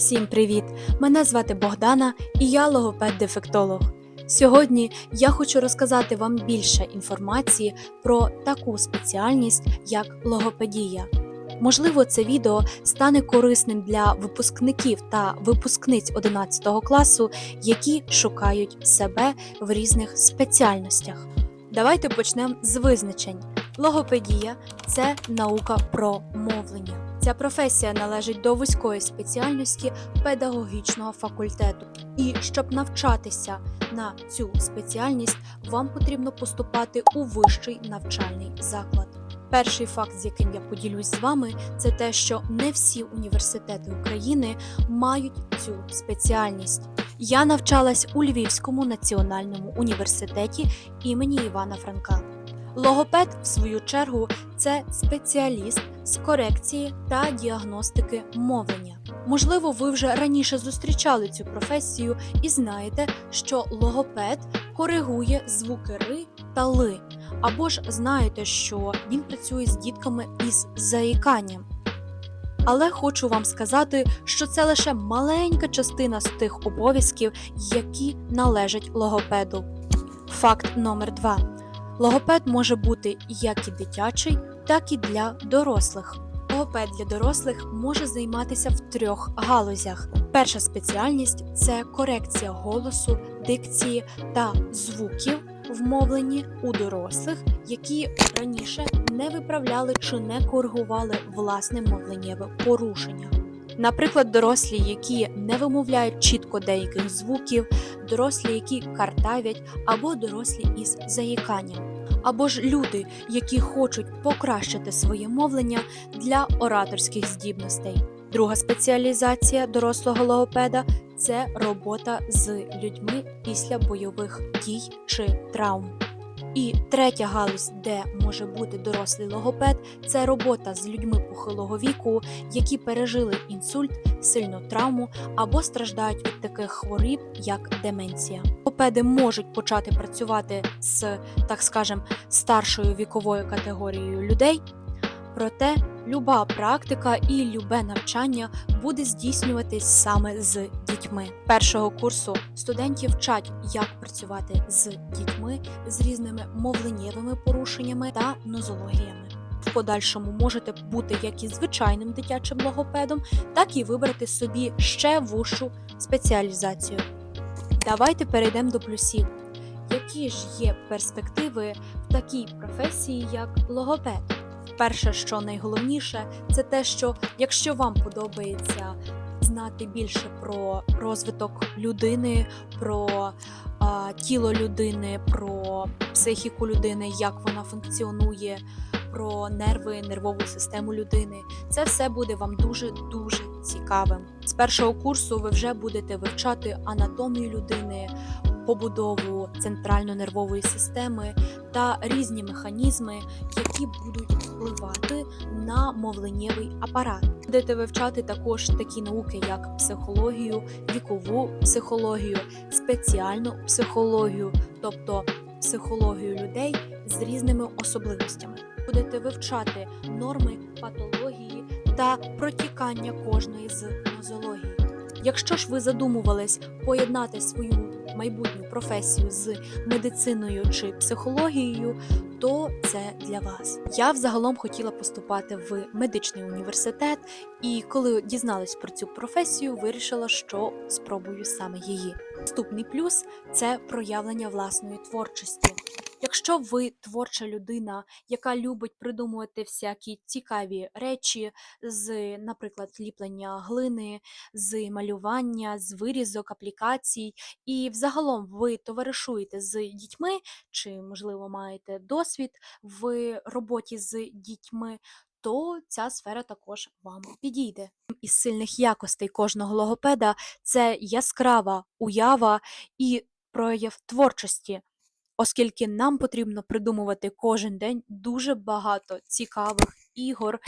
Всім привіт! Мене звати Богдана і я логопед-дефектолог. Сьогодні я хочу розказати вам більше інформації про таку спеціальність, як логопедія. Можливо, це відео стане корисним для випускників та випускниць 11 класу, які шукають себе в різних спеціальностях. Давайте почнемо з визначень. Логопедія це наука про мовлення. Ця професія належить до вузької спеціальності педагогічного факультету. І щоб навчатися на цю спеціальність, вам потрібно поступати у вищий навчальний заклад. Перший факт, з яким я поділюсь з вами, це те, що не всі університети України мають цю спеціальність. Я навчалась у Львівському національному університеті імені Івана Франка. Логопед, в свою чергу, це спеціаліст з корекції та діагностики мовлення. Можливо, ви вже раніше зустрічали цю професію і знаєте, що логопед коригує звуки ри та ли, або ж знаєте, що він працює з дітками із заїканням. Але хочу вам сказати, що це лише маленька частина з тих обов'язків, які належать логопеду. Факт номер 2 Логопед може бути як і дитячий, так і для дорослих. Логопед для дорослих може займатися в трьох галузях. Перша спеціальність це корекція голосу, дикції та звуків в мовленні у дорослих, які раніше не виправляли чи не коригували власне мовленнєве порушення. Наприклад, дорослі, які не вимовляють чітко деяких звуків, дорослі, які картавять, або дорослі із заїканням або ж люди, які хочуть покращити своє мовлення для ораторських здібностей. Друга спеціалізація дорослого логопеда це робота з людьми після бойових дій чи травм. І третя галузь, де може бути дорослий логопед, це робота з людьми похилого віку, які пережили інсульт, сильну травму або страждають від таких хворіб, як деменція. Логопеди можуть почати працювати з, так скажем, старшою віковою категорією людей. Проте люба практика і любе навчання буде здійснюватись саме з дітьми. Першого курсу студентів вчать, як працювати з дітьми з різними мовленнєвими порушеннями та нозологіями. В подальшому можете бути як і звичайним дитячим логопедом, так і вибрати собі ще вужчу спеціалізацію. Давайте перейдемо до плюсів. Які ж є перспективи в такій професії, як логопед? Перше, що найголовніше, це те, що якщо вам подобається знати більше про розвиток людини, про а, тіло людини, про психіку людини, як вона функціонує, про нерви, нервову систему людини, це все буде вам дуже дуже цікавим. З першого курсу ви вже будете вивчати анатомію людини. Побудову центрально-нервової системи та різні механізми, які будуть впливати на мовленнєвий апарат. Будете вивчати також такі науки, як психологію, вікову психологію, спеціальну психологію, тобто психологію людей з різними особливостями. Будете вивчати норми патології та протікання кожної з нозології. Якщо ж ви задумувались поєднати свою майбутню професію з медициною чи психологією, то це для вас. Я взагалом хотіла поступати в медичний університет, і коли дізналась про цю професію, вирішила, що спробую саме її. Наступний плюс це проявлення власної творчості. Якщо ви творча людина, яка любить придумувати всякі цікаві речі з, наприклад, ліплення глини, з малювання, з вирізок, аплікацій, і взагалом ви товаришуєте з дітьми, чи, можливо, маєте досвід в роботі з дітьми, то ця сфера також вам підійде. Із сильних якостей кожного логопеда це яскрава уява і прояв творчості оскільки нам потрібно придумувати кожен день дуже багато цікавих ігор,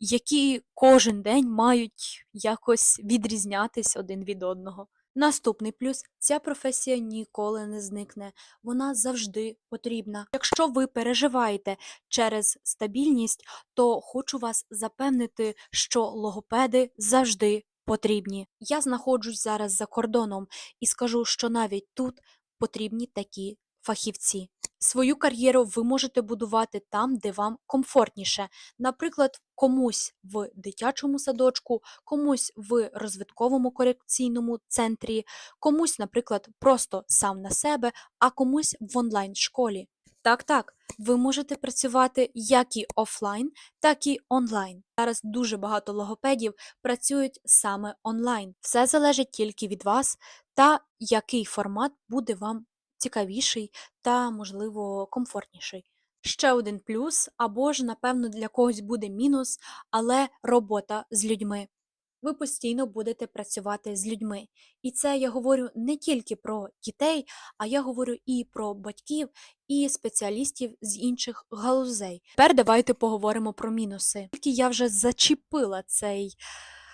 які кожен день мають якось відрізнятись один від одного. Наступний плюс ця професія ніколи не зникне, вона завжди потрібна. Якщо ви переживаєте через стабільність, то хочу вас запевнити, що логопеди завжди потрібні. Я знаходжусь зараз за кордоном і скажу, що навіть тут потрібні такі фахівці. Свою кар'єру ви можете будувати там, де вам комфортніше. Наприклад, комусь в дитячому садочку, комусь в розвитковому корекційному центрі, комусь, наприклад, просто сам на себе, а комусь в онлайн-школі. Так, так, ви можете працювати як і офлайн, так і онлайн. Зараз дуже багато логопедів працюють саме онлайн. Все залежить тільки від вас та який формат буде вам цікавіший та, можливо, комфортніший. Ще один плюс, або ж, напевно, для когось буде мінус, але робота з людьми. Ви постійно будете працювати з людьми. І це я говорю не тільки про дітей, а я говорю і про батьків, і спеціалістів з інших галузей. Тепер давайте поговоримо про мінуси. Тільки я вже зачепила цей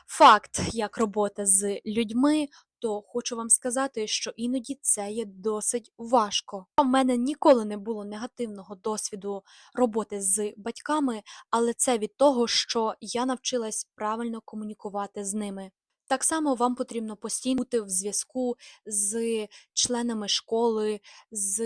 факт як робота з людьми, то хочу вам сказати, що іноді це є досить важко. У мене ніколи не було негативного досвіду роботи з батьками, але це від того, що я навчилась правильно комунікувати з ними. Так само вам потрібно постійно бути в зв'язку з членами школи, з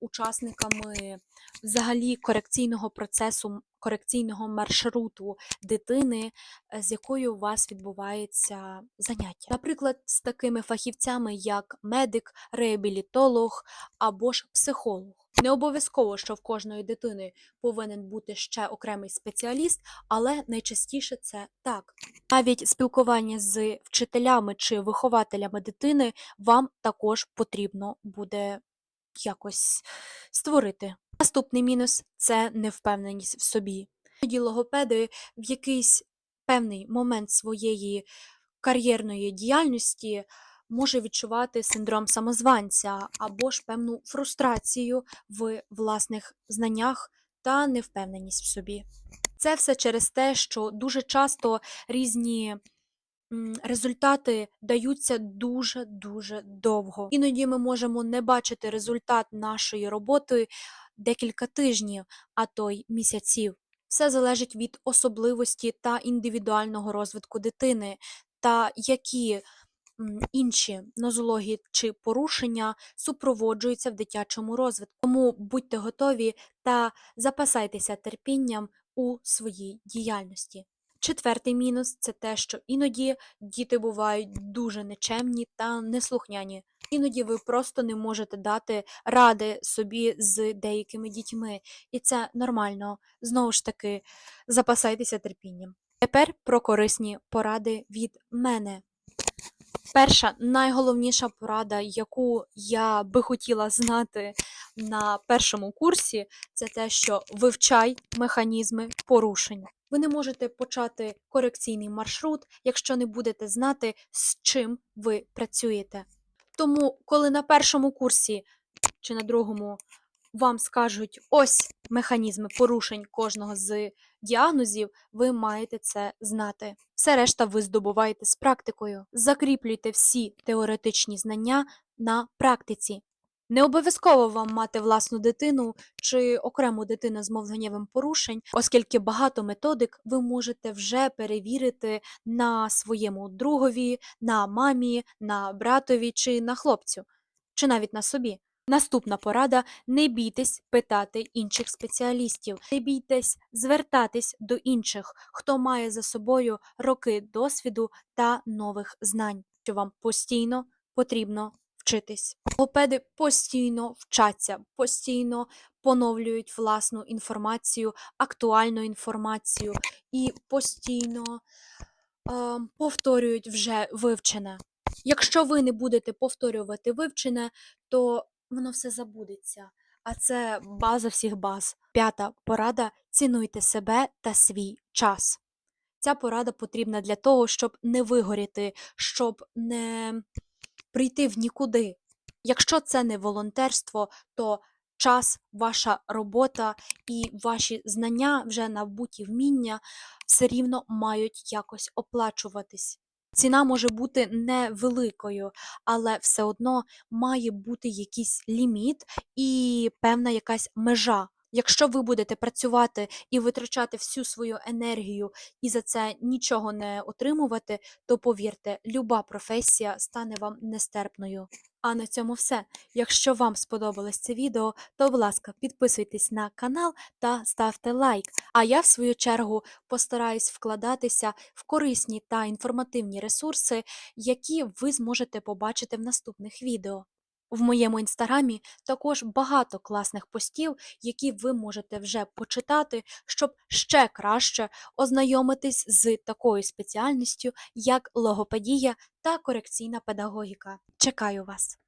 учасниками взагалі корекційного процесу, корекційного маршруту дитини, е, з якою у вас відбувається заняття. Наприклад, з такими фахівцями, як медик, реабілітолог або ж психолог. Не обов'язково, що в кожної дитини повинен бути ще окремий спеціаліст, але найчастіше це так. Навіть спілкування з вчителями чи вихователями дитини вам також потрібно буде якось створити. Наступний мінус це невпевненість в собі. Тоді логопеди в якийсь певний момент своєї кар'єрної діяльності може відчувати синдром самозванця або ж певну фрустрацію в власних знаннях та невпевненість в собі. Це все через те, що дуже часто різні результати даються дуже-дуже довго. Іноді ми можемо не бачити результат нашої роботи декілька тижнів, а то й місяців. Все залежить від особливості та індивідуального розвитку дитини, та які інші нозології чи порушення супроводжуються в дитячому розвитку. Тому будьте готові та запасайтеся терпінням у своїй діяльності. Четвертий мінус це те, що іноді діти бувають дуже нечемні та неслухняні. Іноді ви просто не можете дати ради собі з деякими дітьми, і це нормально. Знову ж таки, запасайтеся терпінням. Тепер про корисні поради від мене. Перша найголовніша порада, яку я би хотіла знати на першому курсі, це те, що вивчай механізми порушень. Ви не можете почати корекційний маршрут, якщо не будете знати, з чим ви працюєте. Тому, коли на першому курсі чи на другому вам скажуть ось механізми порушень кожного з діагнозів, ви маєте це знати. Все решта ви здобуваєте з практикою. Закріплюйте всі теоретичні знання на практиці. Не обов'язково вам мати власну дитину чи окрему дитину з мовленнєвим порушень, оскільки багато методик ви можете вже перевірити на своєму другові, на мамі, на братові чи на хлопцю, чи навіть на собі. Наступна порада: не бійтесь питати інших спеціалістів, не бійтесь звертатись до інших, хто має за собою роки досвіду та нових знань, що вам постійно потрібно вчитись. Логопеди постійно вчаться, постійно поновлюють власну інформацію, актуальну інформацію і постійно е, повторюють вже вивчене. Якщо ви не будете повторювати вивчене, то воно все забудеться. А це база всіх баз. П'ята порада цінуйте себе та свій час. Ця порада потрібна для того, щоб не вигоріти, щоб не прийти в нікуди. Якщо це не волонтерство, то час, ваша робота і ваші знання, вже набуті вміння, все рівно мають якось оплачуватись. Ціна може бути невеликою, але все одно має бути якийсь ліміт і певна якась межа Якщо ви будете працювати і витрачати всю свою енергію і за це нічого не отримувати, то повірте, люба професія стане вам нестерпною. А на цьому все. Якщо вам сподобалось це відео, то, будь ласка, підписуйтесь на канал та ставте лайк. А я, в свою чергу, постараюсь вкладатися в корисні та інформативні ресурси, які ви зможете побачити в наступних відео. В моєму інстаграмі також багато класних постів, які ви можете вже почитати, щоб ще краще ознайомитись з такою спеціальністю, як логопедія та корекційна педагогіка. Чекаю вас!